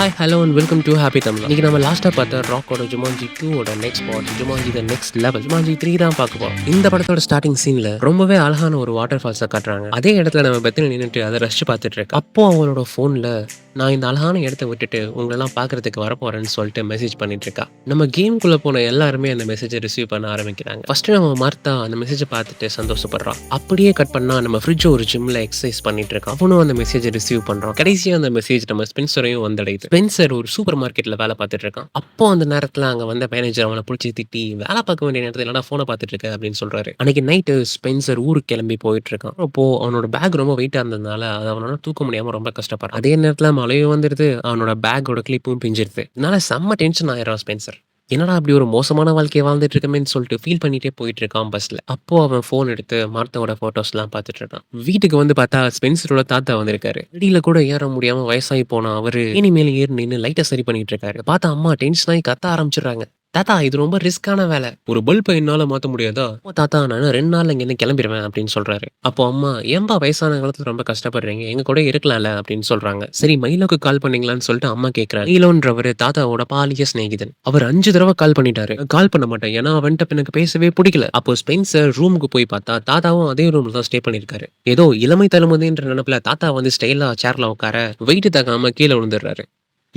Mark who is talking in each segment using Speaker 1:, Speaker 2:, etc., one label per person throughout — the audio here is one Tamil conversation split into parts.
Speaker 1: Hi hello and welcome to happy Tamil இன்னைக்கு நம்ம லாஸ்ட்டாக பார்த்த ராக்கோட ஜுமான்ஜி டூவோட next part Jumanji the next level Jumanji three தான் பார்க்க இந்த படத்தோட ஸ்டார்டிங் சீனில் ரொம்பவே அழகான ஒரு வாட்டர் ஃபால்ஸை காட்டுறாங்க. அதே இடத்துல நம்ம பெத்தில் நின்றுட்டு அதை ரசிச்சு பார்த்துட்டு இருக்கு அப்போ அவளோட ஃபோனில் நான் இந்த அழகான இடத்த விட்டுட்டு உங்களெல்லாம் பார்க்கறதுக்கு வரப்போறேன்னு சொல்லிட்டு மெசேஜ் பண்ணிட்டு இருக்கா நம்ம கேம்குள்ளே போன எல்லாருமே அந்த மெசேஜை ரிசீவ் பண்ண ஆரம்பிக்கிறாங்க. ஃபர்ஸ்ட் நம்ம மார்த்தா அந்த மெசேஜை பார்த்துட்டு சந்தோஷப்படுறான் அப்படியே கட் பண்ணா நம்ம ஃப்ரிட்ஜ் ஒரு ஜிம்ல எக்ஸசைஸ் பண்ணிட்டு இருக்கான் அவனும் அந்த மெசேஜை ரிசீவ் பண்றான். கடைசியா அந்த மெசேஜ் நம்ம ஸ்பென்சரையும் வந்தடையுது. ஸ்பென்சர் ஒரு சூப்பர் மார்க்கெட்ல வேலை பார்த்துட்டு இருக்கான் அப்போ அந்த நேரத்துல அங்க வந்த மேனேஜர் அவனை பிடிச்சி திட்டி வேலை பார்க்க வேண்டிய நேரத்தில் என்னடா போனை பார்த்துட்டு இருக்க அப்படின்னு சொல்றாரு. அன்னைக்கு நைட்டு ஸ்பென்சர் ஊருக்கு கிளம்பி போயிட்டு இருக்கான் அப்போ அவனோட பேக் ரொம்ப வெயிட்டா இருந்ததுனால அதை அவனால தூக்க முடியாம ரொம்ப கஷ்டப்படுறான். அதே நேரத்துல மழையும் வந்துடுது அவனோட பேக்கோட கிளிப்பும் பிஞ்சிருது. இதனால செம்ம டென்ஷன் ஆயிரும் ஸ்பென்சர். என்னடா அப்படி ஒரு மோசமான வாழ்க்கையை வாழ்ந்துட்டு இருக்கமேன்னு சொல்லிட்டு ஃபீல் பண்ணிட்டே போயிட்டு இருக்கான் பஸ்ல அப்போ அவன் ஃபோன் எடுத்து மார்த்தாவோட போட்டோஸ்லாம் பார்த்துட்டு இருக்கான். வீட்டுக்கு வந்து பார்த்தா ஸ்பென்சரோட தாத்தா வந்திருக்காரு. வெளியில கூட ஏற முடியாம வயசாகி போனா அவரு இனிமேல் ஏறி நின்று லைட்டை சரி பண்ணிட்டு இருக்காரு. பார்த்தா அம்மா டென்ஷன் ஆகி கத்த ஆரம்பிச்சிடுறாங்க. தாத்தா இது ரொம்ப ரிஸ்கான வேலை. ஒரு பல்பை என்னால மாத்த முடியாதா? தாத்தா நான் ரெண்டு நாள்ல இங்க கிளம்பிடுவேன் அப்படின்னு சொல்றாரு. அப்போ அம்மா ஏன்பா வயசான காலத்துல ரொம்ப கஷ்டப்படுறீங்க? எங்க கூட இருக்கலாம்ல? அப்படின்னு சொல்றாங்க. சரி மயிலோக்கு கால் பண்ணீங்களான்னு சொல்லிட்டு அம்மா கேக்குறாங்க மயிலோன்றவர் தாத்தாவோட பாலிய சிநேகிதன். அவர் அஞ்சு தடவை கால் பண்ணிட்டாரு. கால் பண்ண மாட்டேன். ஏன்னா அவன்கிட்ட எனக்கு பேசவே பிடிக்கல. அப்போ ஸ்பென்சர் ரூமுக்கு போய் பார்த்தா தாத்தாவும் அதே ரூம்ல தான் ஸ்டே பண்ணிருக்காரு. ஏதோ இளமை தலைமுறைன்ற நினைப்புல தாத்தா வந்து ஸ்டைலா சேர்ல உட்கார வெயிட் தாக்காம கீழே விழுந்துடுறாரு.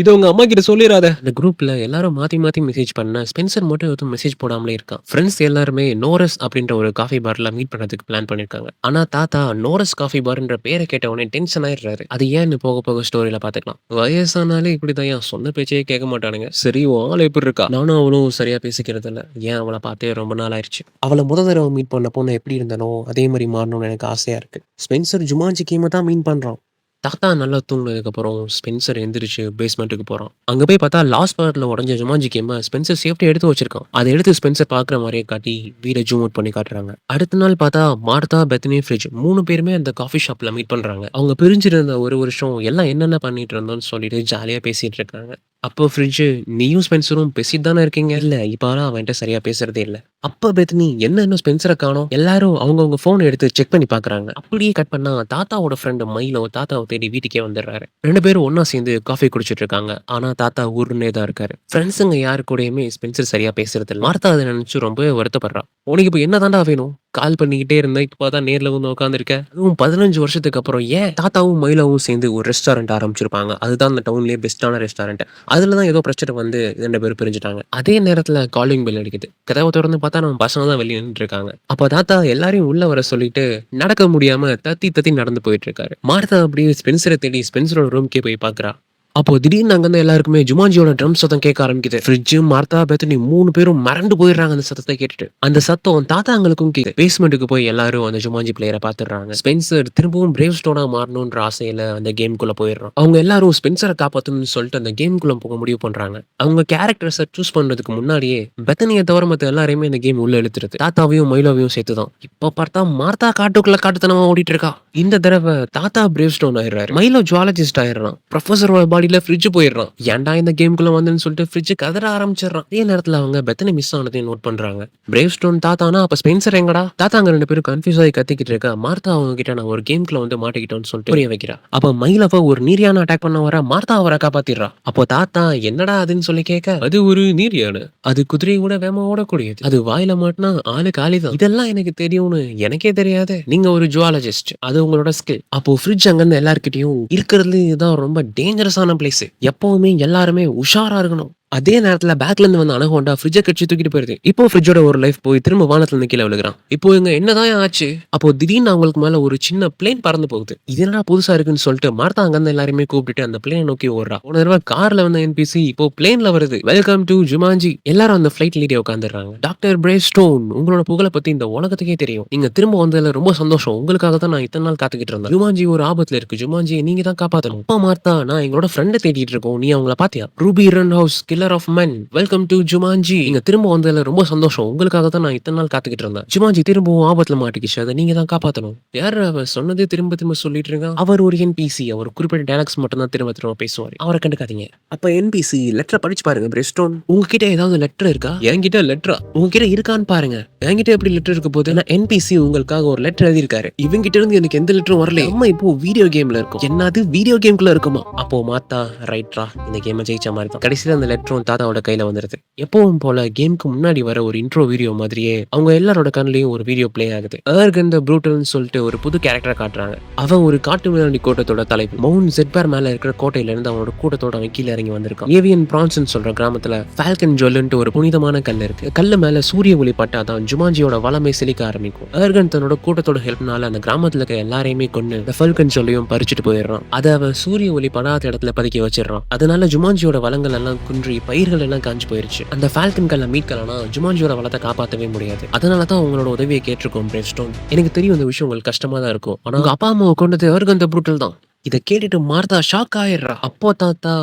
Speaker 1: இது உங்க அம்மா கிட்ட சொல்லிடாத இந்த குரூப்ல எல்லாரும் மாத்தி மாத்தி மெசேஜ் பண்ண ஸ்பென்சர் மட்டும் எதுவும் மெசேஜ் போடாமலே இருக்கான். ஃப்ரெண்ட்ஸ் எல்லாருமே நோரஸ் அப்படின்ற ஒரு காஃபி பார்ல மீட் பண்றதுக்கு பிளான் பண்ணிருக்காங்க. ஆனா தாத்தா நோரஸ் காஃபி பார்ன்ற பேரை கேட்ட உடனே டென்ஷன் ஆயிடுறாரு. அது ஏன்னு போக போக ஸ்டோரியில பாத்துக்கலாம்? வயசானாலே இப்படிதான். ஏன் சொன்ன பேச்சையே கேட்க மாட்டானுங்க. சரி ஆள் எப்படி இருக்கா? நானும் அவளும் சரியா பேசிக்கிறது இல்ல. ஏன் அவளை பார்த்தே ரொம்ப நாள் ஆயிடுச்சு அவளை முத தடவை மீட் பண்ணப்போ நான் எப்படி இருந்தனோ அதே மாதிரி மாறணும்னு எனக்கு ஆசையா இருக்கு. ஸ்பென்சர் ஜுமாஞ்சி கேம தான் மீன் பண்றான். தாத்தா நல்லா தூங்கினதுக்கப்புறம் ஸ்பென்சர் எந்திரிச்சு பேஸ்மெண்ட்டுக்கு போகிறான் அங்கே போய் பார்த்தா லாஸ்ட் பார்ட்டில் உடஞ்ச ஜுமாஜி கேம ஸ்பென்சர் சேஃப்டி எடுத்து வச்சிருக்கான். அதை எடுத்து ஸ்பென்சர் பார்க்குற மாதிரியே காட்டி வீட ஜூம் அவுட் பண்ணி காட்டுறாங்க. அடுத்த நாள் பார்த்தா மார்த்தா பெத்தனி ஃப்ரிட்ஜ் மூணு பேருமே அந்த காஃபி ஷாப்பில் மீட் பண்ணுறாங்க அவங்க பிரிஞ்சிருந்த ஒரு வருஷம் எல்லாம் என்னென்ன பண்ணிட்டு இருந்தோம்னு சொல்லிட்டு ஜாலியாக பேசிகிட்டு இருக்காங்க. அப்போ ஃப்ரிட்ஜு நீயும் ஸ்பென்சரும் பேசிட்டு தானே இருக்கீங்க? இல்லை இப்போ ஆனால் அவன்கிட்ட சரியாக பேசுறதே இல்லை. அப்போ பெத்னி என்ன இன்னும் ஸ்பென்சரை காணோம்? எல்லாரும் அவங்கவுங்க ஃபோன் எடுத்து செக் பண்ணி பார்க்குறாங்க. அப்படியே கட் பண்ணால் தாத்தாவோட ஃப்ரெண்டு மயிலோ தாத்தாவை தேடி வீட்டுக்கே வந்துடுறாரு. ரெண்டு பேரும் ஒண்ணா சேர்ந்து காஃபி குடிச்சிட்டு இருக்காங்க ஆனா தாத்தா ஊருன்னே தான் இருக்காரு. ஃப்ரெண்ட்ஸுங்க யாரு கூடயுமே ஸ்பென்சர் சரியா பேசுறது இல்ல மார்த்தா அதை நினைச்சு ரொம்பவே வருத்தப்படுறான். உனக்கு இப்போ என்னதான்டா வேணும்? கால் பண்ணிக்கிட்டே இருந்தேன் இப்போ தான் நேரில் வந்து உட்காந்துருக்க அதுவும் பதினஞ்சு வருஷத்துக்கு அப்புறம் ஏன் தாத்தாவும் மயிலாவும் சேர்ந்து ஒரு ரெஸ்டாரண்ட் ஆரம்பிச்சிருப்பாங்க. அதுதான் அந்த டவுன்லேயே பெஸ்டான ரெஸ்டாரண்ட் அதில் தான் ஏதோ பிரச்சனை வந்து ரெண்டு பேரும் பிரிஞ்சுட்டாங்க. அதே நேரத்தில் காலிங் பெல் அடிக்குது. கதவை திறந்து பார்த்தா நம்ம பசங்க தான் வெளியே நின்றுருக்காங்க அப்போ தாத்தா எல்லாரையும் உள்ள வர சொல்லிட்டு நடக்க முடியாம தத்தி தத்தி நடந்து போயிட்டு இருக்காரு மார்த்தா அப்படியே ஸ்பென்சரை தேடி ஸ்பென்சரோட ரூம்க்கே போய் பார்க்குறா. அப்போ திடீர்னு அங்கே இருந்து எல்லாருக்குமே ஜுமான்ஜியோட ட்ரம் சத்தம் கேட்க ஆரம்பிக்குது. ஃப்ரிட்ஜு மார்த்தா பெத்தனி மூணு பேரும் மறந்து போயிடுறாங்க அந்த சத்தத்தை கேட்டுட்டு. அந்த சத்தம் தாத்தாங்களுக்கும் கேட்குது. பேஸ்மெண்ட்டுக்கு போய் எல்லாரும் அந்த ஜுமான்ஜி பிளேயரை பார்த்துடுறாங்க. ஸ்பென்சர் திரும்பவும் பிரேவ் ஸ்டோனா மாறணும்ன்ற ஆசையில அந்த கேம்குள்ள போயிடுறோம் அவங்க எல்லாரும் ஸ்பென்சரை காப்பாற்றணும்னு சொல்லிட்டு அந்த கேம்குள்ள போக முடிவு பண்றாங்க. அவங்க கேரக்டர்ஸை சூஸ் பண்றதுக்கு முன்னாடியே பெத்தனியை தவிர மற்ற எல்லாரையுமே இந்த கேம் உள்ள இழுத்துருது. தாத்தாவையும் மயிலாவையும் சேர்த்துதான். இப்போ பார்த்தா மார்த்தா காட்டுக்குள்ள காட்டுத்தனமா ஓடிட்டு இருக்கா. இந்த தடவை தாத்தா பிரேவ் ஸ்டோன் ஆயிடுறாரு. மயிலோ ஜுவாலஜிஸ்ட் ஆயிடுறான் ப்ரொஃபஸரோட பாடியில ஃப்ரிட்ஜ் போயிடுறான். ஏன்டா இந்த கேம்குள்ள வந்தேன்னு சொல்லிட்டு ஃப்ரிட்ஜ் கதற ஆரம்பிச்சிடறான். அதே நேரத்தில் அவங்க பெத்தனை மிஸ் ஆனதையும் நோட் பண்றாங்க. பிரேவ் ஸ்டோன் தாத்தானா அப்ப ஸ்பென்சர் எங்கடா? தாத்தா அங்கே ரெண்டு பேரும் கன்ஃபியூஸ் ஆகி கத்திக்கிட்டு இருக்க. மார்த்தா அவங்க கிட்ட நான் ஒரு கேம்குள்ள வந்து மாட்டிக்கிட்டோம்னு சொல்லிட்டு புரிய வைக்கிறா. அப்ப மயிலவ ஒரு நீரியான அட்டாக் பண்ண வர மார்த்தா அவரை காப்பாத்திடுறா. அப்போ தாத்தா என்னடா அதுன்னு சொல்லி கேட்க? அது ஒரு நீர் யானை அது குதிரை கூட வேமா ஓடக்கூடியது. அது வாயில மாட்டினா ஆளு காலிதான். இதெல்லாம் எனக்கு தெரியும்னு எனக்கே தெரியாது. நீங்க ஒரு ஜுவாலஜிஸ்ட் அது உங்களோட ஸ்கில் அப்போ ஃப்ரிட்ஜ் அங்கிருந்து எல்லார்கிட்டயும் இருக்கிறது இதுதான் ரொம்ப டேஞ்சரஸான பிளேஸ் எப்போவுமே எல்லாருமே உஷாரா இருக்கணும். அதே நேரத்துல பேக்ல இருந்து வந்து அனகோண்டா ஃப்ரிட்ஜை கட்சி தூக்கிட்டு போயிருது. இப்போ ஃப்ரிட்ஜோட ஒரு லைஃப் போய் திரும்ப வானத்துல இருந்து கீழே விழுகிறான். இப்போ இங்க என்னதான் ஆச்சு? அப்போ திடீர்னு அவங்களுக்கு மேல ஒரு சின்ன பிளேன் பறந்து போகுது. இது என்னடா புதுசா இருக்குன்னு சொல்லிட்டு மார்த்தா அங்க இருந்து எல்லாருமே கூப்பிட்டுட்டு அந்த பிளேன் நோக்கி ஓடுறா. போன தடவை கார்ல வந்த என்பிசி இப்போ பிளேன்ல வருது. வெல்கம் டு ஜுமாஞ்சி எல்லாரும் அந்த ஃபிளைட் லீடே உட்காந்துறாங்க டாக்டர் பிரே ஸ்டோன் உங்களோட புகழை பத்தி இந்த உலகத்துக்கே தெரியும். நீங்க திரும்ப வந்ததுல ரொம்ப சந்தோஷம். உங்களுக்காக தான் நான் இத்தனை நாள் காத்துக்கிட்டு இருந்தேன். ஜுமாஞ்சி ஒரு ஆபத்துல இருக்கு. ஜுமாஞ்சி நீங்க தான் காப்பாத்தணும். அப்பா மார்த்தா நான் எங்களோட ஃப்ரெண்டை தேடிட்டு இருக்கோம். நீ அவங்கள பாத்தியா? ரூபி ரன் ஹவுஸ் கில்ல killer of men welcome to Jumanji நீங்க திரும்ப வந்ததுல ரொம்ப சந்தோஷம். உங்களுக்காக தான் நான் இத்தனை நாள் காத்துக்கிட்டு இருந்தேன். ஜுமான்ஜி திரும்பவும் ஆபத்துல மாட்டிக்கிச்சு. அதை நீங்க தான் காப்பாத்தணும். யார் அவர் சொன்னதே திரும்ப திரும்ப சொல்லிட்டு இருக்கான் அவர் ஒரு என்பிசி அவர் குறிப்பிட்ட டைலாக்ஸ் மட்டும் தான் திரும்ப திரும்ப பேசுவார். அவரை கண்டுக்காதீங்க. அப்ப என்பிசி லெட்டரை படிச்சு பாருங்க பிரெஸ்டோன் உங்ககிட்ட ஏதாவது லெட்டர் இருக்கா? என்கிட்ட லெட்டரா உங்ககிட்ட இருக்கான்னு பாருங்க. என்கிட்ட எப்படி லெட்டர் இருக்க போது நான் என்பிசி உங்களுக்காக ஒரு லெட்டர் எழுதியிருக்காரு. இவங்கிட்ட இருந்து எனக்கு எந்த லெட்டரும் வரல நம்ம இப்போ வீடியோ கேம்ல இருக்கும். என்னது வீடியோ கேம்குள்ள இருக்குமா? அப்போ மாத்தா ரைட்ரா இந்த கேமை ஜெயிச்ச மாதிரி தான். கடைசியில் அந்த லெட்டரும் தாத்தாவோட கையில வந்துருது. எப்பவும் போல கேமுக்கு முன்னாடி வர ஒரு இன்ட்ரோ வீடியோ மாதிரியே அவங்க எல்லாரோட கண்ணிலையும் ஒரு வீடியோ ப்ளே ஆகுது. ஏர்கன் த ப்ரூட்டல்னு சொல்லிட்டு ஒரு புது கேரக்டரை காட்டுறாங்க. அவன் ஒரு காட்டு விளையாடி கோட்டத்தோட தலைப்பு. மவுண்ட் ஜெட்பேர் மேல இருக்கிற கோட்டையில இருந்து அவனோட கூட்டத்தோட அவன் கீழே இறங்கி வந்திருக்கான். ஏவியன் பிரான்சன் சொல்ற கிராமத்துல ஃபால்கன் ஜொல்லுன்ட்டு ஒரு புனிதமான கல் இருக்கு. கல்லு மேல சூரிய ஒளி பட்டாதான் ஜுமாஞ்சியோட வளமை செழிக்க ஆரம்பிக்கும். ஏர்கன் தன்னோட கூட்டத்தோட ஹெல்ப்னால அந்த கிராமத்துல இருக்க எல்லாரையுமே கொண்டு இந்த ஃபல்கன் சொல்லியும் பறிச்சுட்டு போயிடுறான். அதை அவன் சூரிய ஒளி படாத இடத்துல பதுக்கி வச்சிடறான். அதனால ஜுமாஞ்சியோட வளங்கள் எல்லாம் குன்றி பயிர்கள் எல்லாம் காஞ்சு போயிருச்சு. அந்த ஃபால்கன் கல்லை மீட்கலனா ஜுமான்ஜியோட வளத்தை காப்பாற்றவே முடியாது. அதனால தான் உங்களோட உதவியை கேட்டிருக்கோம் பிரேவ்ஸ்டோன் எனக்கு தெரியும் இந்த விஷயம் உங்களுக்கு கஷ்டமா தான் இருக்கும். ஆனா உங்க அப்பா அம்மாவை கொண்டது அவருக்கு அந்த புரூட்டல் தான். இதை கேட்டுட்டு மார்த்தா ஷாக் ஆயிடுறா. அப்போ தாத்தா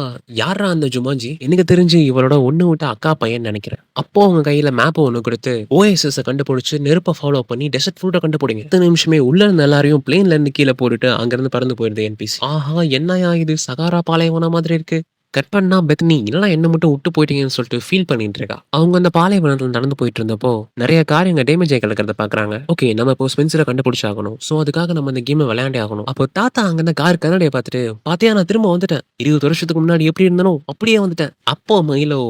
Speaker 1: யாரா அந்த ஜுமாஞ்சி எனக்கு தெரிஞ்சு இவரோட ஒண்ணு விட்ட அக்கா பையன் நினைக்கிறேன். அப்போ அவங்க கையில மேப் ஒன்று கொடுத்து ஓஎஸ்எஸ் கண்டுபிடிச்சு நெருப்பை ஃபாலோ பண்ணி டெசர்ட் ஃப்ரூட்டை கண்டுபிடிங்க. இத்தனை நிமிஷமே உள்ள இருந்த எல்லாரையும் பிளேன்ல இருந்து கீழே போட்டுட்டு அங்கிருந்து பறந்து போயிருது என்பிசி ஆஹா என்னயா இது? சகாரா பாலைவனம் மாதிரி இருக்கு. கட் பண்ணா பெத்னி இல்லைனா என்ன மட்டும் விட்டு போயிட்டீங்கன்னு சொல்லிட்டு ஃபீல் பண்ணிட்டு இருக்கா? அவங்க அந்த பாலைவனத்தில் நடந்து போயிட்டு இருந்தப்போ நிறைய காரியங்க டேமேஜ் ஆகி கிடக்கிறத பாக்குறாங்க. ஓகே நம்ம இப்போ ஸ்பென்சரை கண்டுபிடிச்சாகணும். ஸோ அதுக்காக நம்ம அந்த கேமை விளையாண்டே ஆகணும். அப்போ தாத்தா அங்க அந்த கார் கண்ணாடியை பார்த்துட்டு பாத்தியா நான் திரும்ப வந்துட்டேன். இருபது வருஷத்துக்கு முன்னாடி எப்படி இருந்தனோ அப்படியே வந்துட்டேன். அப்போ மயிலோ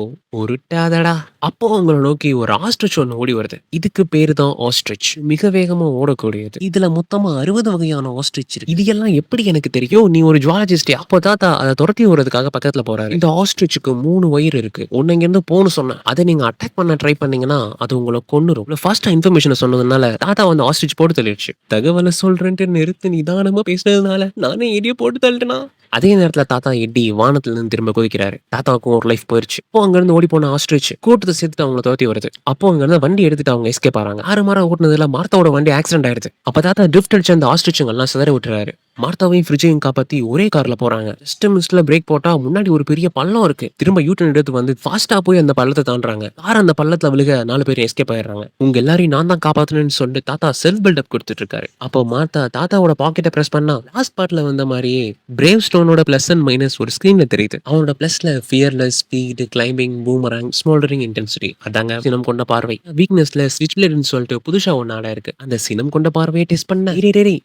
Speaker 1: உருட்டாதடா அப்போ அவங்கள நோக்கி ஒரு ஆஸ்ட்ரிச் ஒன்று ஓடி வருது. இதுக்கு பேரு தான் ஆஸ்ட்ரிச் மிக வேகமா ஓடக்கூடியது. இதுல மொத்தமா அறுபது வகையான ஆஸ்ட்ரிச் இருக்கு. இது எல்லாம் எப்படி எனக்கு தெரியும்? நீ ஒரு ஜுவாலஜிஸ்டே அப்போ தாத்தா அதை துரத்தி விடுறதுக்காக பக்கத்துல போறாரு. இந்த ஆஸ்ட்ரிச்சுக்கு மூணு வயிறு இருக்கு. ஒன்னு இங்க இருந்து போன்னு சொன்னேன் அதை நீங்க அட்டாக் பண்ண ட்ரை பண்ணீங்கன்னா அது உங்களை கொன்னுரும். ஃபர்ஸ்ட் இன்ஃபர்மேஷனை சொன்னதுனால தாத்தா வந்து ஆஸ்ட்ரிச் போட்டு தள்ளிடுச்சு. தகவலை சொல்றேன்ட்டு நிறுத்து நிதானமா பேசுனதுனால நானே இடிய போட்டு தள்ளிட்டேனா? அதே நேரத்துல தாத்தா எட்டி வானத்துல இருந்து திரும்ப குதிக்கிறாரு. தாத்தாவுக்கும் ஒரு லைஃப் போயிருச்சு. அப்போ அங்க இருந்து ஓடி போன ஆஸ்ட்ரிச் கூட்டத்தை சேர்த்துட்டு அவங்கள துரத்தி வருது. அப்போ அங்க இருந்து வண்டி எடுத்துட்டு அவங்க எஸ்கேப் ஆறாங்க. ஆறு மாரம் ஓட்டுனதுல மார்த்தாவோட வண்டி ஆக்சிடென்ட் ஆயிடுது. அப்ப தாத்தா ட்ரிஃப்ட் அடிச்சு அந்த ஆஸ்ட்ரிச்சுங்க எல்லாம் சிதற விட்டுறாரு. மார்த்தாவையும் ஃப்ரிட்ஜையும் காப்பாத்தி ஒரே கார்ல போறாங்க. ஜஸ்ட் மிஸ்ட்ல பிரேக் போட்டா முன்னாடி ஒரு பெரிய பள்ளம் இருக்கு. திரும்ப யூட்டன் எடுத்து வந்து ஃபாஸ்டா போய் அந்த பள்ளத்தை தாண்டுறாங்க. கார் அந்த பள்ளத்துல விழுக நாலு பேர் எஸ்கேப் ஆயிடுறாங்க. உங்க எல்லாரையும் நான் தான் காப்பாத்தணும்னு சொல்லிட்டு தாத்தா செல்ஃப் பில்டப் கொடுத்துட்டு இருக்காரு. அப்போ மார்த்தா தாத்தாவோட பாக்கெட்டை பிரஸ் பண்ணா லாஸ்ட் பார்ட்ல வந்த மாதிரியே பிரேவ் ஸ்டோனோட பிளஸ் அண்ட் மைனஸ் ஒரு ஸ்கிரீன்ல தெரியுது. அவனோட பிளஸ்ல fearless speed climbing boomerang smouldering intensity அதாங்க சினம் கொண்ட பார்வை. வீக்னஸ்ல ஸ்விட்ச் பிளேட்னு சொல்லிட்டு புதுசா ஒன்னு ஆடா இருக்கு. அந்த சினம் கொண்ட பார்வையை டெஸ்ட் பண்ண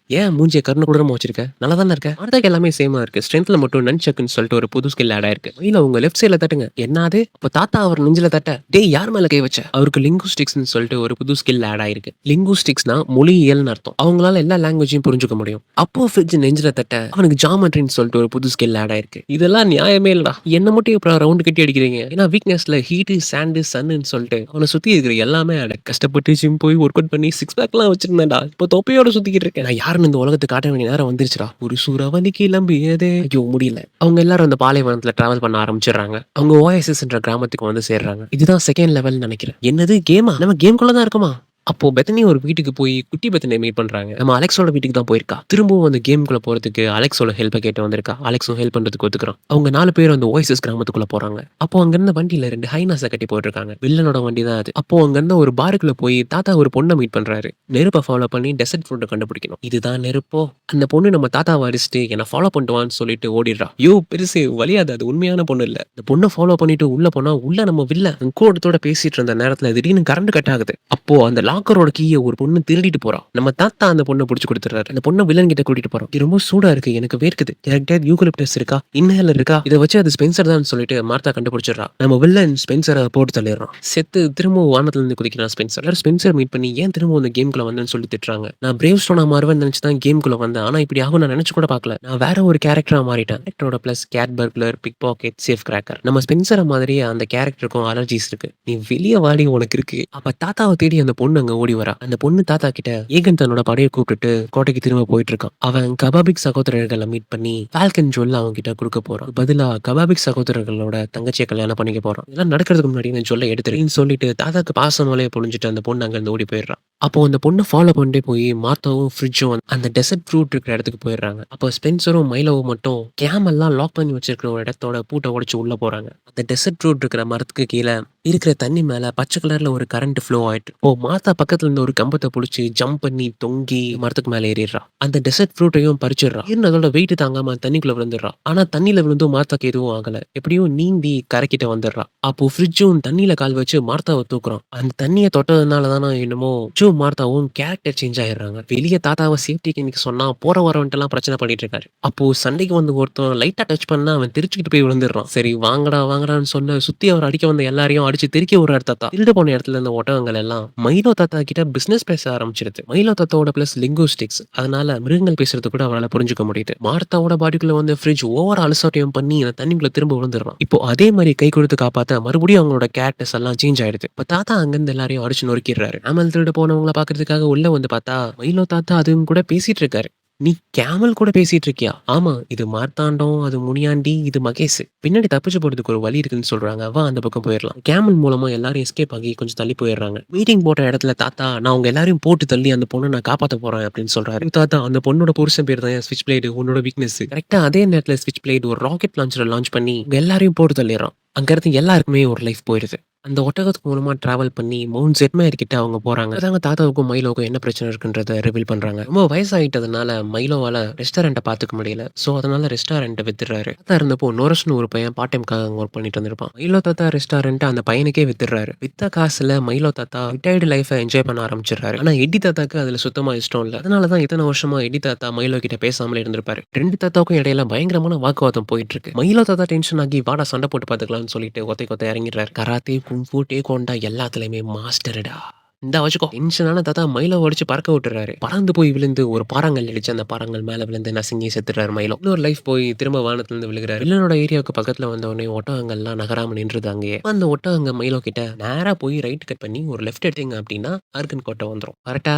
Speaker 1: ஏன் மூஞ்சிய கருணை கூட வச்சிருக்க? நல்லா தானே இருக்க? அடுத்த எல்லாமே சேமா இருக்கு. ஸ்ட்ரென்த்ல மட்டும் நன் சொல்லிட்டு ஒரு புது ஸ்கில் ஆடா இருக்கு இல்ல உங்க லெஃப்ட் சைட்ல தட்டுங்க. என்னது அப்ப தாத்தா அவர் நெஞ்சில தட்ட. டேய் யார் மேல கை வச்ச? அவருக்கு லிங்குஸ்டிக்ஸ் சொல்லிட்டு ஒரு புது ஸ்கில் ஆட் ஆயிருக்கு. லிங்குஸ்டிக்ஸ்னா மொழியியல்னு அர்த்தம். அவங்களால எல்லா லாங்குவேஜையும் புரிஞ்சுக்க முடியும். அப்போ ஃப்ரிட்ஜ் நெஞ்சில தட்ட அவனுக்கு ஜாமெட்ரின்னு சொல்லிட்டு ஒரு புது ஸ்கில் ஆட் ஆயிருக்கு. இதெல்லாம் நியாயமே இல்லடா. என்ன மட்டும் இப்போ ரவுண்ட் கட்டி அடிக்கிறீங்க? ஏன்னா வீக்னஸ்ல ஹீட்டு சாண்டு சன்னு சொல்லிட்டு அவனை சுத்தி இருக்கிற எல்லாமே ஆட கஷ்டப்பட்டு ஜிம் போய் ஒர்க் அவுட் பண்ணி சிக்ஸ் பேக்லாம் வச்சிருந்தேன்டா. இப்போ தொப்பையோட சுத்திக்கிட்டு இருக்கேன். நான் யாருன்னு இந்த உலகத்தை காட்ட வேண்டிய நேரம் ஆரம்பிச்சிடா ஒரு சூறாவளி கிளம்பியதே. ஐயோ முடியல. அவங்க எல்லாரும் அந்த பாலைவனத்துல டிராவல் பண்ண ஆரம்பிச்சிடுறாங்க. அவங்க ஓஎஸ்எஸ் என்ற கிராமத்துக்கு வந்து சேர்றாங்க. இதுதான் செகண்ட் லெவல் நினைக்கிறேன். என்னது கேமா நம்ம கேம்குள்ள தான் இருக்குமா? அப்போ பெத்தனி ஒரு வீட்டுக்கு போய் குட்டி பெத்தனை மீட் பண்றாங்க. நம்ம அலெக்ஸோட வீட்டுக்கு தான் போயிருக்கா. திரும்பவும் அந்த கேம்குள்ள போறதுக்கு அலெக்ஸோட ஹெல்ப்பை கேட்டு வந்திருக்கா. அலெக்ஸும் ஹெல்ப் பண்றதுக்கு ஒத்துக்கிறான். அவங்க நாலு பேர் அந்த ஓய்சஸ் கிராமத்துக்குள்ள போறாங்க. அப்போ அங்க இருந்த வண்டியில ரெண்டு ஹைனாஸை கட்டி போட்டிருக்காங்க. வில்லனோட வண்டி தான் அது. அப்போ அங்க இருந்த ஒரு பாருக்குள்ள போய் தாத்தா ஒரு பொண்ணை மீட் பண்றாரு. நெருப்பை ஃபாலோ பண்ணி டெசர்ட் ஃபுட்டை கண்டுபிடிக்கணும். இதுதான் நெருப்போ? அந்த பொண்ணு நம்ம தாத்தாவை அடிச்சுட்டு என்ன ஃபாலோ பண்ணுவான்னு சொல்லிட்டு ஓடிடுறா. யோ பெருசு வழியாது அது. உண்மையான பொண்ணு இல்ல. இந்த பொண்ணை ஃபாலோ பண்ணிட்டு உள்ள போனா உள்ள நம்ம வில்ல கூட்டத்தோட பேசிட்டு இருந்த நேரத்துல திடீர்னு கரண்ட் கட் ஆகுது. அப்போ அந்த லாக்கரோட கீயை ஒரு பொண்ணு திருடிட்டு போறா. நம்ம தாத்தா அந்த பொண்ணை பிடிச்சி கொடுத்துறாரு அந்த பொண்ணை வில்லன் கிட்ட கூட்டிட்டு போறோம். இது ரொம்ப சூடா இருக்கு. எனக்கு வேர்க்குது. யார்கிட்ட யூகலிப்டஸ் இருக்கா? இன்னஹேலர் இருக்கா? இதை வச்சு அது ஸ்பென்சர் தான் சொல்லிட்டு மார்த்தா கண்டுபிடிச்சிடறா. நம்ம வில்லன் ஸ்பென்சரை போட்டு தள்ளிடுறான். செத்து திரும்ப வானத்துல இருந்து குதிக்கிறான் ஸ்பென்சர் எல்லாரும் ஸ்பென்சர் மீட் பண்ணி ஏன் திரும்ப அந்த கேம்குள்ள வந்தேன்னு சொல்லி திட்டுறாங்க. நான் பிரேவ் ஸ்டோனா மாறுவேன் நினைச்சு தான் கேம்குள்ள வந்தேன். ஆனா இப்படி ஆகும் நான் நினைச்சு கூட பார்க்கல. நான் வேற ஒரு கேரக்டரா மாறிட்டேன். கேரக்டரோட plus cat burglar pickpocket safecracker நம்ம ஸ்பென்சரை மாதிரியே அந்த கேரக்டருக்கும் அலர்ஜிஸ் இருக்கு. நீ வெளியே வாடி உனக்கு இருக்கு. அப்ப தாத்தாவை தேடி அந்த பொண்ணு அங்க ஓடி வரா. அந்த பொண்ணு தாத்தா கிட்ட ஏகன் தன்னோட படையை கூப்பிட்டுட்டு கோட்டைக்கு திரும்ப போயிட்டு இருக்கான். அவன் கபாபிக் சகோதரர்களை மீட் பண்ணி பால்கன் ஜுவல் அவங்க கிட்ட கொடுக்க போறான். பதிலா கபாபிக் சகோதரர்களோட தங்கச்சியை கல்யாணம் பண்ணிக்க போறான். இதெல்லாம் நடக்கிறதுக்கு முன்னாடி நான் சொல்ல எடுத்துருன்னு சொல்லிட்டு தாத்தாக்கு பாசம் வலையை பொழிஞ்சிட்டு அந்த பொண்ணு அங்க இருந்து ஓடி போயிடுறான் அப்போ அந்த பொண்ணை ஃபாலோ பண்ணிட்டே போய் மாத்தாவும் ஃப்ரிட்ஜும் அந்த டெசர்ட் ஃப்ரூட் இருக்கிற இடத்துக்கு போயிடுறாங்க. அப்போ ஸ்பென்சரும், மைலோவும் மட்டும் கேமெல்லாம் லாக் பண்ணி வச்சிருக்கிற ஒரு இடத்தோட பூட்டை உடச்சு உள்ள போறாங்க. அந்த டெசர்ட் ஃப்ரூட் இருக்கிற மரத்துக்கு கீழே இருக்கிற தண்ணி மேல பச்சை கலர்ல ஒரு கரண்ட் ஃப்ளோ ஆயிட்டு இப்போ மாத்தா பக்கத்துல இருந்த ஒரு கம்பத்தை புடிச்சு ஜம்ப் பண்ணி தொங்கி மரத்துக்கு மேலே ஏறிடுறா. அந்த டெசர்ட் ஃப்ரூட்டையும் பறிச்சிடுறா. இருந்து அதோட வெயிட் தாங்காம தண்ணிக்குள்ள விழுந்துடுறா. ஆனா தண்ணியில விழுந்தும் மார்த்தாக்கு எதுவும் ஆகல. எப்படியும் நீந்தி கரைக்கிட்ட வந்துடுறா. அப்போ ஃப்ரிட்ஜும் தண்ணியில கால் வச்சு மார்த்தாவை தூக்குறான். அந்த தண்ணியை தொட்டதுனால தானே என்னமோ ஜூ மார்த்தாவும் கேரக்டர் சேஞ்ச் ஆயிடுறாங்க. வெளியே தாத்தாவை சேஃப்டிக்கு இன்னைக்கு சொன்னா போற வரவன்ட்டெல்லாம் பிரச்சனை பண்ணிட்டு இருக்காரு. அப்போ சண்டைக்கு வந்து ஒருத்தன் லைட்டா டச் பண்ணா அவன் திருச்சிக்கிட்டு போய் விழுந்துடுறான். சரி வாங்கடா வாங்கடான்னு சொன்ன சுத்தி அவர் அடிக்க வந்த எல்லாரையும் அடிச்சு தெறிக்க ஒரு இடத்த திருடு போன இடத்துல இருந்த ஒட்டகங்கள் எல்லாம் மயிலோ தாத்தா கிட்ட பிசினஸ் பேச ஆரம்பிச்சிருது. மயிலா தாத்தாவோட பிளஸ் லிங்குஸ்டிக்ஸ் அதனால மிருகங்கள் பேசுறது கூட அவனால புரிஞ்சுக்க முடியுது. மார்த்தாவோட பாடிக்குள்ள வந்து ஃப்ரிட்ஜ் ஓவர் அலசோட்டியம் பண்ணி அந்த தண்ணிக்குள்ள திரும்ப விழுந்துடுறான். இப்போ அதே மாதிரி கை கொடுத்து காப்பாத்த மறுபடியும் அவங்களோட கேரக்டர்ஸ் எல்லாம் சேஞ்ச் ஆயிடுது. இப்ப தாத்தா அங்கிருந்து எல்லாரையும் அடிச்சு நொறுக்கிடுறாரு. அமல் திருட போனவங்கள பாக்குறதுக்காக உள்ள வந்து பார்த்தா மயிலோ தாத்தா அதுவும் கூட பேசிட்டு இருக்காரு. நீ கேமல் கூட பேசிட்டு இருக்கியா? ஆமா இது மார்த்தாண்டம், அது முனியாண்டி, இது மகேஷ். பின்னாடி தப்பிச்சு போறதுக்கு ஒரு வழி இருக்குன்னு சொல்றாங்க. வா அந்த பக்கம் போயிடலாம் கேமல் மூலமா எல்லாரும் எஸ்கேப் ஆகி கொஞ்சம் தள்ளி போயிடுறாங்க. மீட்டிங் போட்ட இடத்துல தாத்தா நான் உங்க எல்லாரையும் போட்டு தள்ளி அந்த பொண்ணை நான் காப்பாத்த போறேன் அப்படின்னு சொல்றாரு. தாத்தா அந்த பொண்ணோட புருஷன் பேர் தான் ஸ்விட்ச் பிளேடு உன்னோட வீக்னஸ். கரெக்டா அதே நேரத்துல ஸ்விட்ச் பிளேடு ஒரு ராக்கெட் லான்ச்சரை லான்ச் பண்ணி எல்லாரையும் போட்டு தள்ளிடுறான். அங்க இருந்து எல்லாருக்குமே ஒரு லைஃப் போயிருது. அந்த ஒட்டகத்து மூலமா டிராவல் பண்ணி மவுண்ட் ஜெட்மயர் கிட்ட அவங்க போறாங்க. அதாங்க தாத்தாவுக்கும் மயிலோவுக்கும் என்ன பிரச்சனை இருக்குன்றத ரிவீல் பண்றாங்க. ரொம்ப வயசாயிட்டதுனால மைலோவால ரெஸ்டாரண்ட்டை பாத்துக்க முடியல. சோ அதனால ரெஸ்டாரண்ட்டை வித்துறாரு தாத்தா இருந்தப்போ நோரஸ்னு ஒரு பையன் பார்ட் டைம்க்காக அங்க ஒர்க் பண்ணிட்டு வந்திருப்பான். மைலோ தாத்தா ரெஸ்டாரண்ட்டை அந்த பையனுக்கே வித்துறாரு வித்த காசுல மைலோ தாத்தா ரிட்டையர்டு லைஃபை என்ஜாய் பண்ண ஆரம்பிச்சிடுறாரு. ஆனா எடி தாத்தாக்கு அதுல சுத்தமா இஷ்டம் இல்ல. அதனால தான் இத்தனை வருஷமா எடி தாத்தா மைலோ கிட்ட பேசாமலே இருந்திருப்பாரு. ரெண்டு தாத்தாவுக்கும் இடையில பயங்கரமான வாக்குவாதம் போயிட்டு இருக்கு. மைலோ தாத்தா டென்ஷன் ஆகி வாடா சண்டை போட்டு பாத்துக்கலாம்னு சொல்லிட்டு ஒத்தை கொத்த இறங்கிடுறாரு. கராத்தே, குங்ஃபூ, கொண்டா எல்லாத்துலேயுமே மாஸ்டருடா. இந்த வச்சுக்கோ. டென்ஷனான தாத்தா மயிலை அடிச்சு பறக்க விட்டுறாரு. பறந்து போய் விழுந்து ஒரு பாறாங்கல் அடிச்சு அந்த பாறாங்கல் மேல விழுந்து நசுங்கி செத்துடுறாரு மயிலம் இன்னொரு லைஃப் போய் திரும்ப வானத்துல இருந்து விழுகிறாரு. வில்லனோட ஏரியாவுக்கு பக்கத்துல வந்த உடனே ஒட்டகங்கள்லாம் நகராம நின்றுது அங்கேயே. அந்த ஒட்டகங்க மயிலோ கிட்ட நேரா போய் ரைட் கட் பண்ணி ஒரு லெஃப்ட் எடுத்தீங்க அப்படின்னா ஆர்கன் கோட்டை வந்துடும் கரெக்டா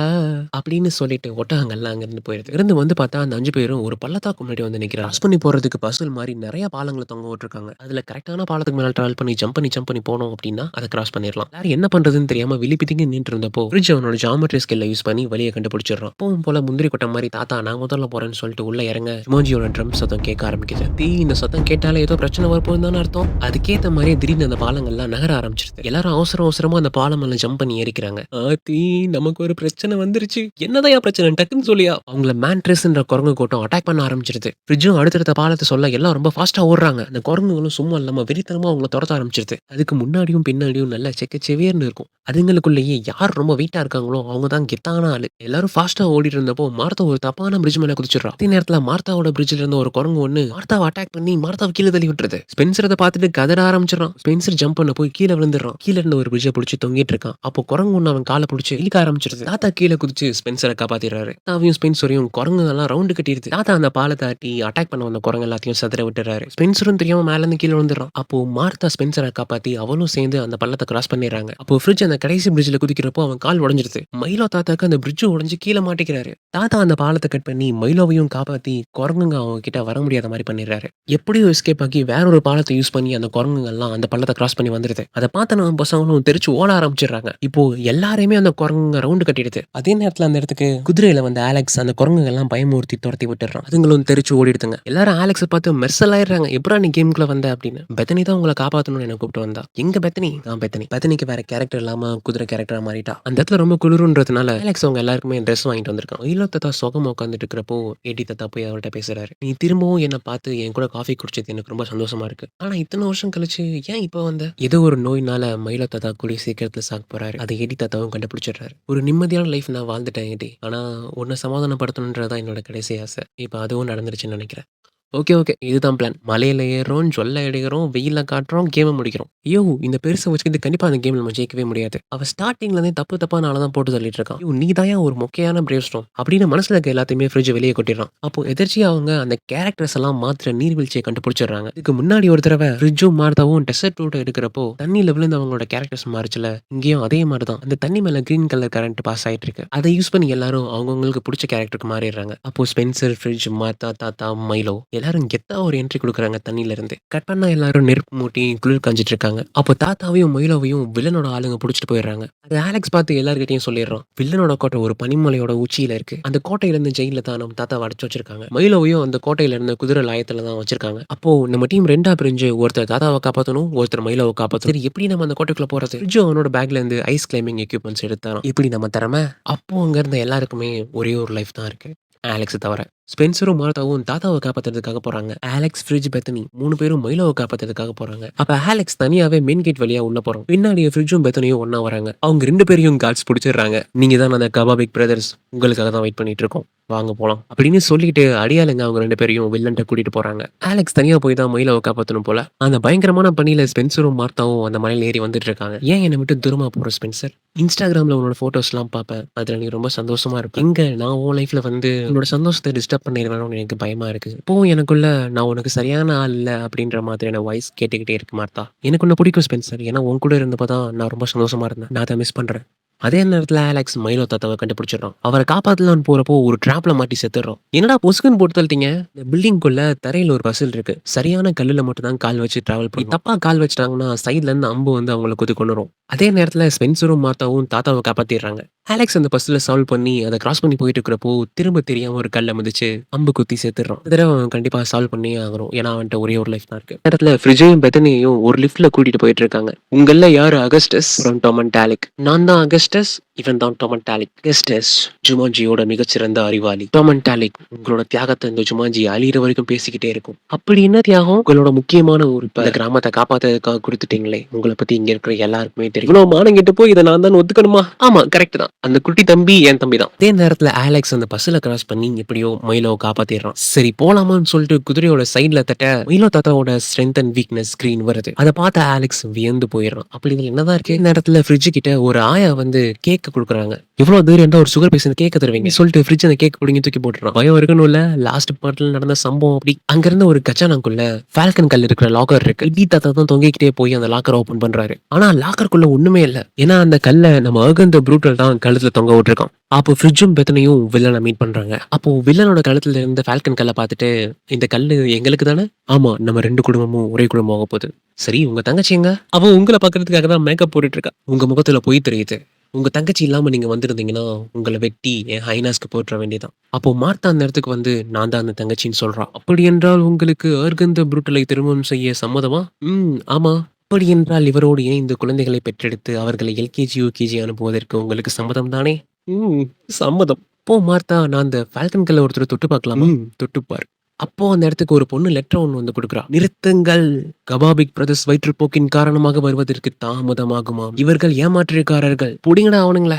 Speaker 1: அப்படின்னு சொல்லிட்டு ஒட்டகங்கள்லாம் அங்க இருந்து போயிருது. இருந்து வந்து பார்த்தா அந்த அஞ்சு பேரும் ஒரு பள்ளத்தாக்கு முன்னாடி வந்து நிக்கிறாங்க. ரஸ் பண்ணி போறதுக்கு பசுல் மாதிரி நிறைய பாலங்களை தொங்க விட்டுருக்காங்க. அதுல கரெக்டான பாலத்துக்கு மேல டிராவல் பண்ணி ஜம்ப் பண்ணி ஜம்ப் பண்ணி போனோம் அப்படின்னா அதை கிராஸ் பண்ணிடலாம் யாரும் என்ன பண்றதுன்னு தெரியாம விழி நின்று இருந்தப்போ ஃப்ரிட்ஜ் அவனோட ஜாமெட்ரி ஸ்கில்ல யூஸ் பண்ணி வழியை கண்டுபிடிச்சிடறான் போகும் போல முந்திரி கொட்டை மாதிரி தாத்தா நான் முதல்ல போறேன்னு சொல்லிட்டு உள்ள இறங்க ஜிமோஜியோட ட்ரம் சத்தம் கேட்க ஆரம்பிக்குது. தீ இந்த சத்தம் கேட்டாலே ஏதோ பிரச்சனை வரப்போகுதுன்னு தானே அர்த்தம். அதுக்கேத்த மாதிரியே திடீர்னு அந்த பாலங்கள்லாம் நகர ஆரம்பிச்சிருது. எல்லாரும் அவசர அவசரமா அந்த பாலம் எல்லாம் ஜம்ப் பண்ணி ஏறிக்கிறாங்க. ஆத்தி நமக்கு ஒரு பிரச்சனை வந்துருச்சு. என்னதான் பிரச்சனை டக்குன்னு சொல்லியா? அவங்கள மேன்ட்ரஸ்ன்ற குரங்கு கூட்டம் அட்டாக் பண்ண ஆரம்பிச்சிருது. ஃப்ரிட்ஜும் அடுத்தடுத்த பாலத்தை சொல்ல எல்லாம் ரொம்ப ஃபாஸ்டா ஓடுறாங்க. அந்த குரங்குகளும் சும்மா இல்லாம வெறித்தனமா அவங்கள துரத்த ஆரம்பிச்சிருது. அதுக்கு முன்னாடியும் பின்னாடியும் நல்லா செக்க செவேர்னு இருக்கும். அதுங்களுக்குள்ளேயே யார் ரொம்ப வீட்டா இருக்காங்களோ அவங்க தான் கெத்தான ஆளு. எல்லாரும் ஃபாஸ்டா ஓடிட்டு இருந்தப்போ மார்த்தா ஒரு தப்பான பிரிட்ஜ் மேல குதிச்சிடுறா. அதே நேரத்துல மார்த்தாவோட பிரிட்ஜ்ல இருந்த ஒரு குரங்கு ஒண்ணு மார்த்தாவை அட்டாக் பண்ணி மார்த்தாவை கீழே தள்ளி விட்டுறது ஸ்பென்சர் அதை பார்த்துட்டு கதற ஆரம்பிச்சிடறான். ஸ்பென்சர் ஜம்ப் பண்ண போய் கீழ விழுந்துடுறான். கீழ இருந்த ஒரு பிரிட்ஜை பிடிச்சி தொங்கிட்டு இருக்கான். அப்போ குரங்கு ஒண்ணு அவன் காலை பிடிச்சி இழுக்க ஆரம்பிச்சிருது. தாத்தா கீழே குதிச்சு ஸ்பென்சரை காப்பாத்திடுறாரு. தாத்தாவையும் ஸ்பென்சரையும் குரங்கு எல்லாம் ரவுண்டு கட்டிடுது. தாத்தா அந்த பாலத்தை ஆட்டி அட்டாக் பண்ண வந்த குரங்கு எல்லாத்தையும் சதுர விட்டுறாரு. ஸ்பென்சரும் தெரியாம மேல இருந்து கீழே விழுந்துடுறான். அப்போ மார்த்தா ஸ்பென்சரை காப்பாத்தி அவளும் சேர்ந்து அந்த பள்ளத்தை கிராஸ் பண்ணிடுறாங்க. அப்போ ஃப்ரிட்ஜ் அந்த கடைசி பிரிட்ஜ்ல குதிக்கிறப்போ அவன் கால் உடஞ்சிருது மயிலோ தாத்தாக்கு அந்த பிரிட்ஜு உடஞ்சு கீழே மாட்டிக்கிறாரு. தாத்தா அந்த பாலத்தை கட் பண்ணி மயிலோவையும் காப்பாத்தி குரங்குங்க அவங்க கிட்ட வர முடியாத மாதிரி பண்ணிடுறாரு. எப்படியோ எஸ்கேப் ஆகி வேற ஒரு பாலத்தை யூஸ் பண்ணி அந்த குரங்குங்க எல்லாம் அந்த பள்ளத்தை கிராஸ் பண்ணி வந்துருது. அதை பார்த்த நம்ம பசங்களும் தெரிச்சு ஓட ஆரம்பிச்சிடுறாங்க. இப்போ எல்லாரையுமே அந்த குரங்குங்க ரவுண்டு கட்டிடுது. அதே நேரத்துல அந்த இடத்துக்கு குதிரையில வந்த ஆலெக்ஸ் அந்த குரங்குங்க எல்லாம் பயமுறுத்தி துரத்தி விட்டுறான். அதுங்களும் தெரிச்சு ஓடிடுதுங்க. எல்லாரும் ஆலெக்ஸை பார்த்து மெர்சல் ஆயிடுறாங்க. எப்படா நீ கேமுக்குள்ள வந்த அப்படின்னு. பெத்தனி தான் உங்களை காப்பாத்தணும்னு என்ன கூப்பிட்டு வந்தா. எங்க பெத்தனி? நான் பெத்தனி. பெத்தனிக்கு வேற கேரக்டர் இல்லாம குதிரை கேரக்டரா மாறிட்டா. அந்த இடத்துல ரொம்ப குளிருன்றதுனால அலெக்ஸ் அவங்க எல்லாருக்குமே ட்ரெஸ் வாங்கிட்டு வந்திருக்கான். ஈலோ தாத்தா சுகமா உட்காந்துட்டு இருக்கிறப்போ ஏடி தாத்தா போய் அவர்கிட்ட பேசுறாரு. நீ திரும்பவும் என்னை பார்த்து என் கூட காஃபி குடிச்சது எனக்கு ரொம்ப சந்தோஷமா இருக்கு. ஆனா இத்தனை வருஷம் கழிச்சு ஏன் இப்போ வந்த? ஏதோ ஒரு நோயினால மயிலோ தாத்தா கூடிய சீக்கிரத்துல சாக போறாரு. அதை ஏடி தாத்தாவும் கண்டுபிடிச்சிடுறாரு. ஒரு நிம்மதியான லைஃப் நான் வாழ்ந்துட்டேன் ஏடி. ஆனா உன்னை சமாதானப்படுத்தணுன்றதான் என்னோட கடைசி ஆசை. இப்போ அதுவும் நடந்துருச்சுன்னு நினைக்கிறேன். Okay, okay. இதுதான் பிளான். மலையில் ஏறுறோம், ஜொல்ல எடுக்கிறோம், வெயிலில் காட்டுறோம், கேமை முடிக்கிறோம். ஐயோ இந்த பெருசை வச்சுக்கிட்டு கண்டிப்பாக அந்த கேமில் நம்ம ஜெயிக்கவே முடியாது. அவள் ஸ்டார்டிங்லேருந்தே தப்பு தப்பான ஆள தான் போட்டு தள்ளிட்டு இருக்கான். ஐயோ நீ தான் ஒரு மொக்கையான பிரேவ் ஸ்டோர்ம் அப்படின்னு மனசில் இருக்க எல்லாத்தையுமே ஃப்ரிட்ஜ் வெளியே கொட்டிடுறான். அப்போ எதிர்ச்சி அவங்க அந்த கேரக்டர்ஸ் எல்லாம் மாத்திர நீர்வீழ்ச்சியை கண்டுபிடிச்சிடுறாங்க. இதுக்கு முன்னாடி ஒரு தடவை ஃப்ரிட்ஜும், மார்த்தாவும் டெசர்ட் ரூட்டை எடுக்கிறப்போ தண்ணியில் விழுந்து அவங்களோட கேரக்டர்ஸ் மாறுச்சுல்ல, இங்கேயும் அதே மாதிரி தான். அந்த தண்ணி மேலே கிரீன் கலர் கரண்ட் பாஸ் ஆகிட்டு இருக்கு. அதை யூஸ் பண்ணி எல்லாரும் அவங்கவுங்களுக்கு பிடிச்ச கேரக்டருக்கு மாறிடுறாங்க. அப்போ ஸ்பென்சர், ஃப்ரிட்ஜ், மார்த்தா, தாத்தா, மைலோ எல்லாரும் கெத்தா ஒரு என்ட்ரி கொடுக்குறாங்க தண்ணீல இருந்து. கட் பண்ணா எல்லாரும் நெருப்பு மூட்டி குளிர் காஞ்சிட்டு இருக்காங்க. அப்போ தாத்தாவையும், மொய்லோவையும் வில்லனோட ஆளுங்க பிடிச்சிட்டு போயிடுறாங்க. அது ஆலெக்ஸ் பார்த்து எல்லார்கிட்டயும் சொல்லிடுறோம் வில்லனோட கோட்டை ஒரு பனிமலையோட உச்சியில இருக்கு. அந்த கோட்டையிலேருந்து இருந்து தான் நம்ம தாத்தாவை அடைச்சு வச்சிருக்காங்க. மொய்லோவையும் அந்த கோட்டையில இருந்த குதிரை லாயத்துல தான் வச்சிருக்காங்க. அப்போ நம்ம டீம் ரெண்டா பிரிஞ்சு ஒருத்தர் தாத்தாவை காப்பாத்தணும், ஒருத்தர் மயிலாவை காப்பாத்தணும். சரி எப்படி நம்ம அந்த கோட்டைக்குள்ள போறது? ஃப்ரிட்ஜ் அவனோட பேக்ல இருந்து ஐஸ் கிளைம்பிங் எக்யூப்மெண்ட்ஸ் எடுத்தாரோ இப்படி எப்படி நம்ம திறமை? அப்போ அங்க இருந்த எல்லாருக்குமே ஒரே ஒரு லைஃப் தான் இருக்கு. ஆலெக்ஸ் தவிர. ஸ்பென்சரும், மார்த்தாவும் தாத்தாவை காப்பாத்துறதுக்காக போறாங்க. ஆலெக்ஸ், ஃப்ரிட்ஜ், பெத்தனி மூணு பேரும் மைலோவ காப்பாத்துறதுக்காக போறாங்க. அப்ப ஆலெக்ஸ் தனியாவே மெயின் கேட் வழியா உள்ள போறோம் பின்னாடியே ஃப்ரிட்ஜும், பெத்தனியும் ஒன்னா வராங்க. அவங்க ரெண்டு பேரையும் கார்ட்ஸ் பிடிச்சிடுறாங்க நீங்க தான் அந்த கபாபிக் பிரதர்ஸ். உங்களுக்காக தான் வெயிட் பண்ணிட்டு இருக்கோம். வாங்க போலாம். அப்படின்னு சொல்லிட்டு அடியாளுங்க அவங்க ரெண்டு பேரையும் வில்லன்ட்ட கூட்டிட்டு போறாங்க. ஆலெக்ஸ் தனியா போய் தான் மயிலாவை காப்பாத்தணும் போல. அந்த பயங்கரமான பணியில ஸ்பென்சரும், மார்த்தாவும் அந்த மலையில ஏறி வந்துட்டு இருக்காங்க. ஏன் என்ன விட்டு தூரமா போற ஸ்பென்சர்? இன்ஸ்டாகிராம்ல உன்னோட ஃபோட்டோஸ்லாம் பார்ப்பேன். அதுல நீ ரொம்ப சந்தோஷமா இருக்கும் இங்க நான் உன் லைஃப்ல வந்து உன்னோட சந்தோஷத்தை டிஸ்டர்ப் பண்ணிருவேனோன்னு எனக்கு பயமா இருக்கு. இப்பவும் எனக்குள்ள நான் உனக்கு சரியான ஆள் இல்ல அப்படின்ற மாதிரியான வாய்ஸ் கேட்டுக்கிட்டே இருக்கு மார்த்தா. எனக்கு உன்ன பிடிக்கும் ஸ்பென்சர். ஏன்னா உன் கூட இருந்தப்ப தான் நான் ரொம்ப சந்தோஷமா இருந்தேன். நான் அதை மிஸ் பண்றேன். அதே நேரத்துல ஆலெக்ஸ் மைலோ தாத்தாவை கண்டுபிடிச்சிடறோம் அவரை காப்பாற்றலான்னு போறப்போ ஒரு ட்ராப்ல மாட்டி செத்துடுறோம். என்னடா பொசுக்குன்னு போட்டு தள்ளிட்டீங்க? இந்த பில்டிங்குள்ள தரையில ஒரு பசில் இருக்கு. சரியான கல்லுல மட்டும் தான் கால் வச்சு டிராவல் பண்ணி தப்பா கால் வச்சுட்டாங்கன்னா சைடுல இருந்து அம்பு வந்து அவங்கள குத்தி கொன்னுரும். அதே நேரத்துல ஸ்பென்சரும், மாத்தாவும் தாத்தாவை காப்பாத்திடுறாங்க. ஆலெக்ஸ் அந்த பஸ்ஸில் சால்வ் பண்ணி அதை கிராஸ் பண்ணி போயிட்டு இருக்கிறப்போ திரும்ப தெரியாம ஒரு கல்ல மிதிச்சு அம்பு குத்தி சேர்த்துறான் இந்த அவன் கண்டிப்பா சால்வ் பண்ணியே ஆகணும். ஏன்னா அவன்கிட்ட ஒரே ஒரு லைஃப் தான் இருக்கு. இந்த ஃப்ரிஜையும் ஃப்ரிட்ஜையும், ஒரு லிஃப்ட்ல கூட்டிட்டு போயிட்டு இருக்காங்க. உங்கள்ல யாரு அகஸ்டஸ்? அப்புறம் டொமன் டாலிக். நான் தான் அகஸ்டஸ். இவன் தான் டொமன் டாலிக். அகஸ்டஸ் ஜுமான்ஜியோட மிகச்சிறந்த அறிவாளி. டொமன் டாலிக் உங்களோட தியாகத்தை இந்த ஜுமான்ஜி அழியிற வரைக்கும் பேசிக்கிட்டே இருக்கும். அப்படி என்ன தியாகம்? உங்களோட முக்கியமான ஒரு கிராமத்தை கிராமத்த காப்பாத்துறதுக்காக கொடுத்துட்டீங்களே உங்களை பத்தி இங்க இருக்கிற எல்லாருக்குமே தெரியும். இவ்வளவு மானம் கெட்டு போய் இதை நான் தான் ஒத்துக்கணுமா? ஆமா கரெக்ட் தான். அந்த குட்டி தம்பி என் தம்பி தான். அதே நேரத்துல ஆலெக்ஸ் அந்த பஸ்ல கிராஸ் பண்ணி எப்படியோ மயிலோ காப்பாத்திடுறான். சரி போலாமான்னு சொல்லிட்டு குதிரையோட சைடில் தட்ட மயிலோ தாத்தாவோட ஸ்ட்ரென்த் அண்ட் வீக்னஸ் ஸ்கிரீன் வருது. அதை பார்த்த ஆலெக்ஸ் வியந்து போயிடுறான். அப்படி இதுல என்னதான் இருக்கு? நேரத்தில் நேரத்துல ஃப்ரிட்ஜ் கிட்ட ஒரு ஆயா வந்து கேக் கொடுக்குறாங்க எவ்வளவு தூரம் இருந்தா ஒரு சுகர் பேஷண்ட் கேக்க தருவீங்க சொல்லிட்டு ஃப்ரிட்ஜ் அந்த கேக் புடுங்கி தூக்கி போட்டுறான். பயம் இருக்கணும்ல லாஸ்ட் பார்ட்ல நடந்த சம்பவம் அப்படி. அங்கிருந்த ஒரு கச்சானாக்குள்ள ஃபால்கன் கல் இருக்கிற லாக்கர் இருக்கு. இடி தாத்தா தான் தொங்கிக்கிட்டே போய் அந்த லாக்கர் ஓபன் பண்றாரு. ஆனா லாக்கருக்குள்ள ஒண்ணுமே இல்ல. ஏன்னா அந்த கல்ல நம்ம அகந்த ப்ரூட்டல் தான் கழுத்துல தொங்க விட்டுருக்கான். அப்போ ஃப்ரிட்ஜும் பெத்தனையும் வில்லனை மீட் பண்றாங்க. அப்போ வில்லனோட கழுத்துல இருந்த ஃபால்கன் கல்லை பார்த்துட்டு இந்த கல் எங்களுக்கு தானே? ஆமா நம்ம ரெண்டு குடும்பமும் ஒரே குடும்பம் ஆக போகுது. சரி உங்க தங்கச்சி எங்க? அவ உங்களை பார்க்கறதுக்காக தான் மேக்கப் போட்டுட்டு இருக்கா. உங்க முகத்துல பொய் தெரியுது. உங்க தங்கச்சி இல்லாம நீங்க வந்திருந்தீங்கன்னா உங்களை வெட்டி என் ஹைனாஸ்க்கு போட்டுற வேண்டியதான். அப்போ மார்த்தா அந்த இடத்துக்கு வந்து நான் தான் அந்த தங்கச்சின்னு சொல்றான் அப்படி என்றால் உங்களுக்கு அர்கந்த புரூட்டலை திருமணம் செய்ய சம்மதமா? ம் ஆமா. அப்படி என்றால் இவரோடு இணைந்து குழந்தைகளை பெற்றெடுத்து அவர்களை எல்கேஜி, யூகேஜி அனுப்புவதற்கு உங்களுக்கு சம்மதம் தானே? ம் சம்மதம். அப்போ மார்த்தா நான் அந்த ஃபால்கன் கல்ல ஒருத்தர தொட்டு பார்க்கலாமா? ம் தொட்டு பாரு. அப்போ அந்த இடத்துக்கு ஒரு பொண்ணு லெட்டர் ஒண்ணு வந்து குடுக்குறா. நிறுத்துங்கள். கபாபிக் பிரதர்ஸ் வயிற்றுப்போக்கின் காரணமாக வருவதற்கு தாமதமாகுமாம். இவர்கள் ஏமாற்றுக்காரர்கள். புடிங்கடா அவனுங்கள.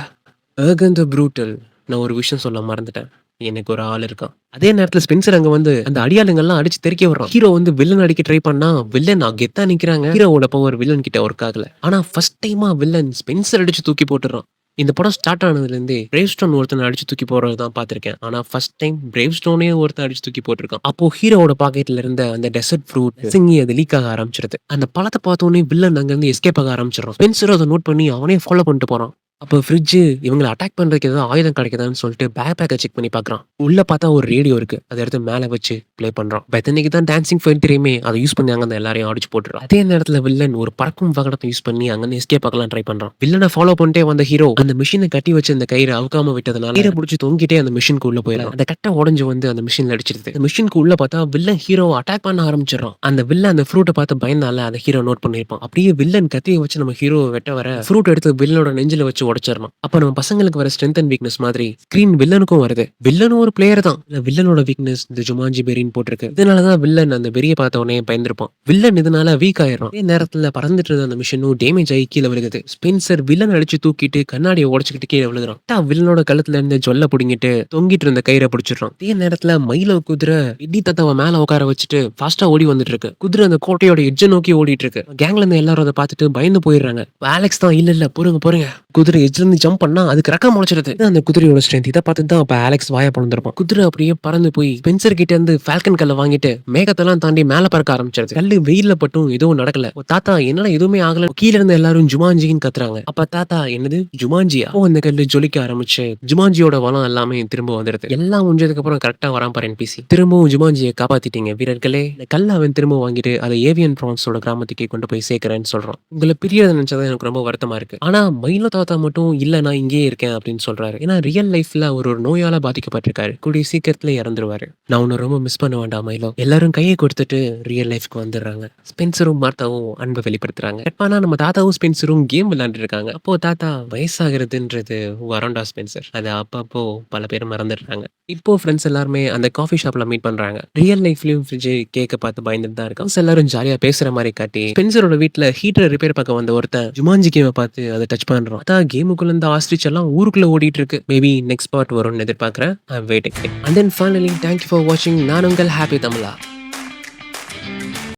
Speaker 1: அகந்த ப்ரூட்டல். நான் ஒரு விஷயம் சொல்ல மறந்துட்டேன். எனக்கு ஒரு ஆள் இருக்கான். அதே நேரத்துல ஸ்பென்சர் அங்க வந்து அந்த அடியாளுங்கெல்லாம் அடிச்சு தெறிக்க விடுறான். ஹீரோ வந்து வில்லன் அடிக்க ட்ரை பண்ணா வில்லன் கெத்தா நிக்கிறாங்க. ஹீரோவோட பவர் வில்லன் கிட்ட ஒர்க் ஆகல. ஆனா ஃபர்ஸ்ட் டைமா வில்லன் ஸ்பென்சர் அடிச்சு தூக்கி போட்டுறான். இந்த படம் ஸ்டார்ட் ஆனதுலேருந்தே பிரேவ் ஸ்டோன் ஒருத்தனை அடிச்சு தூக்கி போடுறது தான் பார்த்திருக்கேன். ஆனா ஃபர்ஸ்ட் டைம் பிரேவ் ஸ்டோனே ஒருத்தன் அடிச்சு தூக்கி போட்டிருக்கான் அப்போ ஹீரோவோட பாக்கெட்ல இருந்த அந்த டெசர்ட் ஃப்ரூட் சிங்கி அது லீக் ஆக ஆரம்பிச்சிருது. அந்த பழத்தை பார்த்தோன்னே வில்லன் அங்க இருந்து எஸ்கேப் ஆக ஆரம்பிச்சிடுறான். ஸ்பென்சர் அதை நோட் பண்ணி அவனே ஃபாலோ பண்ணிட்டு போறான். அப்போ ஃப்ரிட்ஜு இவங்களை அட்டாக் பண்ணுறதுக்கு ஏதாவது ஆயுதம் கிடைக்குதான்னு சொல்லிட்டு பேக் பேக்கை செக் பண்ணி பார்க்குறான். உள்ளே பார்த்தா ஒரு ரேடியோ இருக்குது அதை எடுத்து மேலே வச்சு ப்ளே பண்ணுறான் பெத்தனைக்கு தான் டான்சிங் ஃபைன் தெரியுமே. அதை யூஸ் பண்ணி அங்கே எல்லாரையும் அடிச்சு போட்டுறான். அதே நேரத்தில் வில்லன் ஒரு பறக்கும் வாகனத்தை யூஸ் பண்ணி அங்கே இருந்து எஸ்கேப் ட்ரை பண்ணுறான் வில்லனை ஃபாலோ பண்ணிட்டே வந்த ஹீரோ அந்த மிஷினை கட்டி வச்சு அந்த கயிறை அவுக்காம விட்டதுனால கயிறை பிடிச்சி தொங்கிட்டே அந்த மிஷினுக்கு உள்ள போயிடலாம். அந்த கட்டை உடஞ்சு வந்து அந்த மிஷினில் அடிச்சிருது. அந்த மிஷினுக்கு உள்ளே பார்த்தா வில்லன் ஹீரோ அட்டாக் பண்ண ஆரம்பிச்சிடறான். அந்த வில்லன் அந்த ஃப்ரூட்டை பார்த்து பயந்தால அந்த ஹீரோ நோட் பண்ணிருப்பான். அப்படியே வில்லன் கத்தியை வச்சு நம்ம ஹீரோ வெட்ட வர ஃப்ரூட் எடுத்து வில்லனோட நெஞ்சில் வச்சு உடைச்சிடணும். அப்ப நம்ம பசங்களுக்கு வர ஸ்ட்ரென்த் அண்ட் வீக்னஸ் மாதிரி ஸ்கிரீன் வில்லனுக்கும் வருது. வில்லனும் ஒரு பிளேயர் தான். இந்த வில்லனோட வீக்னஸ் இந்த ஜுமாஞ்சி பெரின்னு போட்டிருக்கு. இதனாலதான் வில்லன் அந்த பெரிய பார்த்த உடனே பயந்துருப்பான். வில்லன் இதனால வீக் ஆயிரும் அதே நேரத்துல பறந்துட்டு இருந்த அந்த மிஷினும் டேமேஜ் ஆகி கீழே விழுகுது. ஸ்பென்சர் வில்லன் அடிச்சு தூக்கிட்டு கண்ணாடியை உடைச்சுக்கிட்டு கீழே விழுகிறான். வில்லனோட கழுத்துல இருந்து ஜொல்ல பிடிங்கிட்டு தொங்கிட்டு இருந்த கயிறை பிடிச்சிடுறான். அதே நேரத்துல மயில குதிரை இடி தத்தவ மேல உட்கார வச்சுட்டு ஃபாஸ்டா ஓடி வந்துட்டு இருக்கு குதிரை அந்த கோட்டையோட எட்ஜ நோக்கி ஓடிட்டு இருக்கு கேங்ல இருந்து எல்லாரும் அதை பார்த்துட்டு பயந்து போயிடுறாங்க. ஆலெக்ஸ் தான் இல்ல இல்ல பொறுங்க பொறுங்க குதிரை எட்ஜ்ல இருந்து ஜம்ப் பண்ணா அதுக்கு ரக்கம் முளைச்சிருது அந்த குதிரையோட ஸ்ட்ரென்த் இதை பார்த்து தான் அப்ப ஆலெக்ஸ் வாய பிறந்திருப்பான் குதிரை அப்படியே பறந்து போய் ஸ்பென்சர் கிட்ட இருந்து ஃபால்கன் கல்லை வாங்கிட்டு மேகத்தெல்லாம் தாண்டி மேல பறக்க ஆரம்பிச்சிருது. கல்லு வெயில்ல பட்டும் எதுவும் நடக்கல. தாத்தா என்னடா எதுவுமே ஆகல. கீழ இருந்து எல்லாரும் ஜுமாஞ்சின்னு கத்துறாங்க. அப்ப தாத்தா என்னது? ஜுமாஞ்சியா ஓ அந்த கல்லு ஜொலிக்க ஆரம்பிச்சு ஜுமாஞ்சியோட வளம் எல்லாமே திரும்ப வந்துருது. எல்லாம் முடிஞ்சதுக்கு அப்புறம் கரெக்டா வரான் பாரு என்பிசி திரும்பவும் ஜுமாஞ்சியை காப்பாத்திட்டீங்க வீரர்களே. இந்த கல்லை அவன் திரும்ப வாங்கிட்டு அதை ஏவியன் பிரான்ஸோட கிராமத்துக்கே கொண்டு போய் சேர்க்கிறேன்னு சொல்றான். உங்களை பிரியறத நினைச்சதான் எனக்கு ரொம்ப வருத்தமா இருக்கு. ஆனா மயில தாத்தா மட்டும் இல்லை நான் இங்கேயே இருக்கேன் அப்படின்னு சொல்றாரு. ஏன்னா ரியல் லைஃப்ல அவர் ஒரு நோயால பாதிக்கப்பட்டிருக்காரு. கூடிய சீக்கிரத்துல இறந்துருவாரு. நான் உன்னை ரொம்ப மிஸ் பண்ண வேண்டாம் மயிலோ. எல்லாரும் கையை கொடுத்துட்டு ரியல் லைஃப்க்கு வந்துடுறாங்க. ஸ்பென்சரும் மார்த்தாவும் அன்பை வெளிப்படுத்துறாங்க. ஆனா நம்ம தாத்தாவும் ஸ்பென்சரும் கேம் விளையாண்டு இருக்காங்க. அப்போ தாத்தா வயசாகிறதுன்றது வரண்டா ஸ்பென்சர். அது அப்பப்போ பல பேர் மறந்துடுறாங்க. இப்போ ஃப்ரெண்ட்ஸ் எல்லாருமே அந்த காஃபி ஷாப்ல மீட் பண்றாங்க. ரியல் லைஃப்லயும் ஃப்ரிட்ஜ் கேக்க பார்த்து பயந்துட்டு தான் இருக்கான் எல்லாரும் ஜாலியா பேசுற மாதிரி காட்டி ஸ்பென்சரோட வீட்டில் ஹீட்டர் ரிப்பேர் பார்க்க வந்த ஒருத்தன் ஜுமாஞ்சி கேமை பார்த்து அதை டச் பண்றான். அதான் கேமுக்குள்ள இந்த ஆஸ்ட்ரிச் எல்லாம் ஊருக்குள்ள ஓடிட்டு இருக்கு மேபி நெக்ஸ்ட் பார்ட் வரும்னு எதிர்பார்க்குறேன். I waiting and then finally thank you for வாட்சிங் நான் உங்கள் ஹாப்பி தமிழா